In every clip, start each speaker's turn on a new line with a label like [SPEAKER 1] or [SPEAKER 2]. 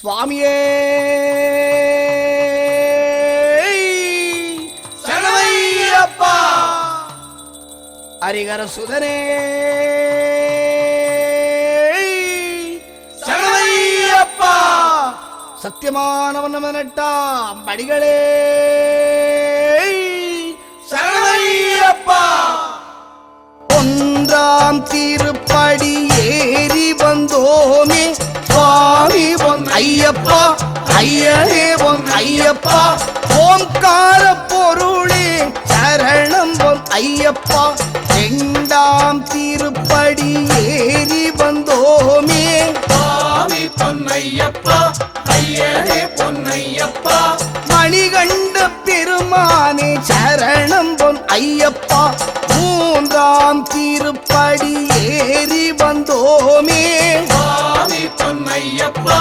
[SPEAKER 1] சுவாமியே! சரணமையப்பா அரிகர சுதனே! சரணமையப்பா சத்தியமானவன் நட்டாம் படிகளே சரணமையப்பா ஒன்றாம் தீர்ப்பு ஐயப்பா ஐயனே பொன் ஐயப்பா ஓம்கார பொருளே சரணம் பொன் ஐயப்பா. இரண்டாம் திருப்படி ஏறி வந்தோமே.
[SPEAKER 2] சுவாமி பொன்னையப்பா ஐயனே பொன்னையப்பா.
[SPEAKER 1] மணிகண்ட பெருமானே சரணம் பொன் ஐயப்பா. மூன்றாம் திருப்படி ஏறி வந்தோமே.
[SPEAKER 2] சுவாமி பொன்னையப்பா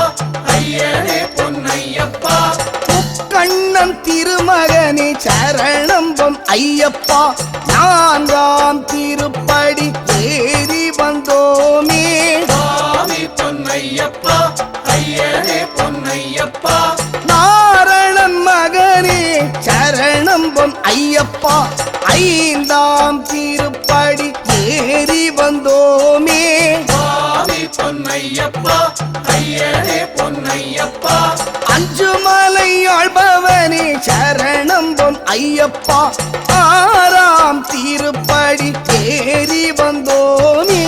[SPEAKER 1] ஐயப்பா நான்காம் திருப்படி ஏறி வந்தோமே.
[SPEAKER 2] சுவாமி பொன்னையப்பா ஐயனே பொன்னையப்பா.
[SPEAKER 1] நாரணன் மகனே சரணம் பொன் ஐயப்பா. ஐந்தாம் திருப்படி ஏறி வந்தோமே.
[SPEAKER 2] சுவாமி பொன்னையப்பா ஐயனே பொன்னையப்பா.
[SPEAKER 1] ஐயப்பா ஆறாம் திருப்படி ஏறி வந்தோமே.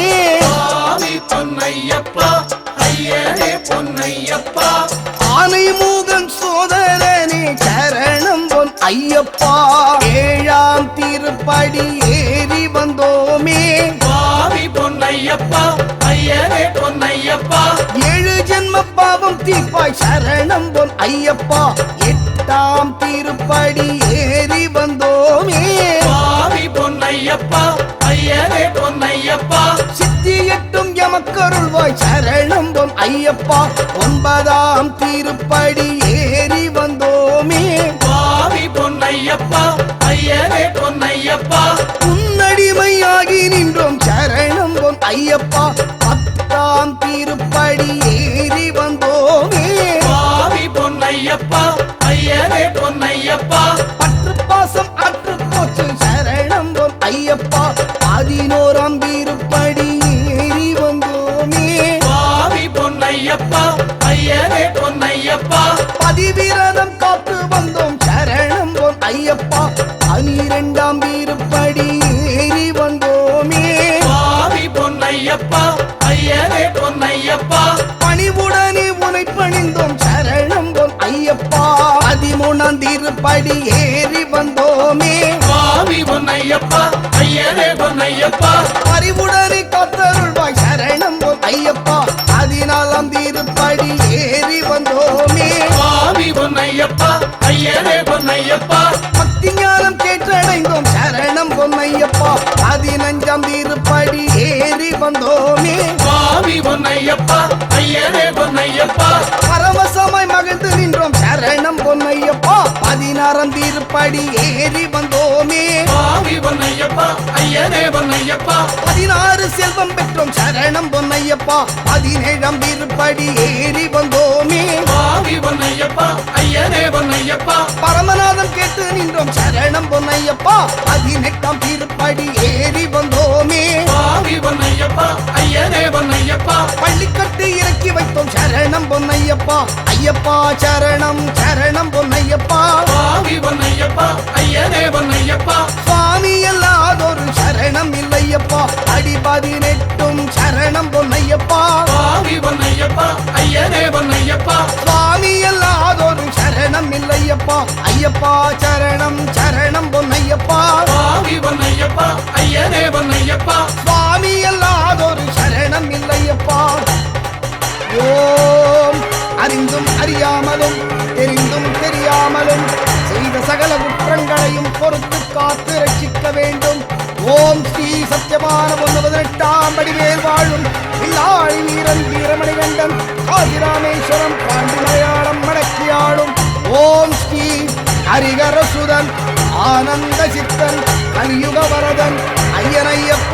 [SPEAKER 2] பொன்னையப்பா ஐயனே பொன்னையப்பா.
[SPEAKER 1] ஆனை மூகன் சோதரனே சரணம் பொன் ஐயப்பா. ஏழாம் திருப்படி ஏறி வந்தோமே.
[SPEAKER 2] சுவாமி பொன்னையப்பா ஐயனே பொன்னையப்பா.
[SPEAKER 1] ஏழு ஜென்ம பாவம் தீப்பாய் சரணம் பொன் ஐயப்பா. எட்டாம் திருப்படி ஏறி வந்தோமே.
[SPEAKER 2] சுவாமி பொன்னையப்பா ஐயனே பொன்னையப்பா.
[SPEAKER 1] சித்தி எட்டும் எமக்கருள்வாய் சரணம் பொன் ஐயப்பா. ஒன்பதாம் திருப்படி ஏறி வந்தோமே.
[SPEAKER 2] சுவாமி பொன்னையப்பா ஐயனே பொன்னையப்பா.
[SPEAKER 1] உன்னடிமையாகி நின்றோம் சரணம் பொன் ஐயப்பா. பத்தாம் திருப்படி ஏறி வந்தோமே.
[SPEAKER 2] பொன்னையப்பா
[SPEAKER 1] பற்று பாசம் அற்று போச்சு சரணம் ஐயப்பா. பதினோராம் திருப்படி ஏறி வந்தோமே.
[SPEAKER 2] சுவாமி பொன்னையப்பா ஐயனே பொன்னையப்பா.
[SPEAKER 1] பதிவிரதம் காத்து வந்தோம் சரணம் ஐயப்பா. பனிரெண்டாம் திருப்படி ஏறி வந்தோமே.
[SPEAKER 2] சுவாமி பொன்னையப்பா ஐயனே பொன்னையப்பா.
[SPEAKER 1] பணிவுடனே உனை பணிந்தோம் திருப்படி ஏறி வந்தோமே.
[SPEAKER 2] சுவாமி பொன்னையப்பா ஐயனே பொன்னையப்பா.
[SPEAKER 1] அறிவுடனே காத்தருள்வாய் சரணம் ஐயப்பா. பதினாலாம் திருப்படி ஏறி வந்தோமே.
[SPEAKER 2] சுவாமி பொன்னையப்பா ஐயனே பொன்னையப்பா.
[SPEAKER 1] பக்தி ஞானம் கேட்டடைந்தோம் சரணம் பொன் ஐயப்பா. பதினஞ்சாம் திருப்படி ஏறி வந்தோமே.
[SPEAKER 2] சுவாமி பொன்னையப்பா ஐயனே பொன்னையப்பா.
[SPEAKER 1] பரவசமாய் மகிழ்ந்து நின்றோம் சரணம் பொன் ஐயப்பா பதினாறாம் திருப்படி ஏறி வந்தோமே பதினாறு செல்வம் பெற்றோம் சரணம் பொன்னையப்பா. பதினேழாம் திருப்படி ஏறி வந்தோமே. பரமநாதம் கேட்டு நின்றோம் சரணம் பொன்னையப்பா. பதினெட்டாம் திருப்படி ஏறி வந்தோமே. பள்ளிக்கட்டு இறக்கி வைத்தோம் சரணம் பொன்னையப்பா. ஐயப்பா சரணம் சரணம் பொன்னையப்பா.
[SPEAKER 2] சுவாமி பொன்னையப்பா ஐயனே பொன்னையப்பா.
[SPEAKER 1] சுவாமி அல்லாதொரு சரணம் இல்லையப்பா. அடி பதினெட்டும் சரணம் பொன்னையப்பா.
[SPEAKER 2] சுவாமி பொன்னையப்பா ஐயனே பொன்னையப்பா.
[SPEAKER 1] சுவாமி அல்லாதொரு சரணம் இல்லையப்பா. ஐயப்பா சரணம் சரணம் தெரியாமலும் தெரிந்தும் தெரியாமலும் செய்த சகல குற்றங்களையும் பொறுத்து காத்து ரட்சிக்க வேண்டும். ஓம் ஸ்ரீ சத்தியமான ஒன்று பதினெட்டாம் படிவேல் வாழும் இல்லாழி வீரன் வீரமணி கண்டன் காதிராமேஸ்வரம் பாண்டி மலையாளம் மடக்கியாளும் ஓம் ஸ்ரீ ஹரிகரசுதன் ஆனந்த சித்தன் கலியுக வரதன் ஐயனையப்ப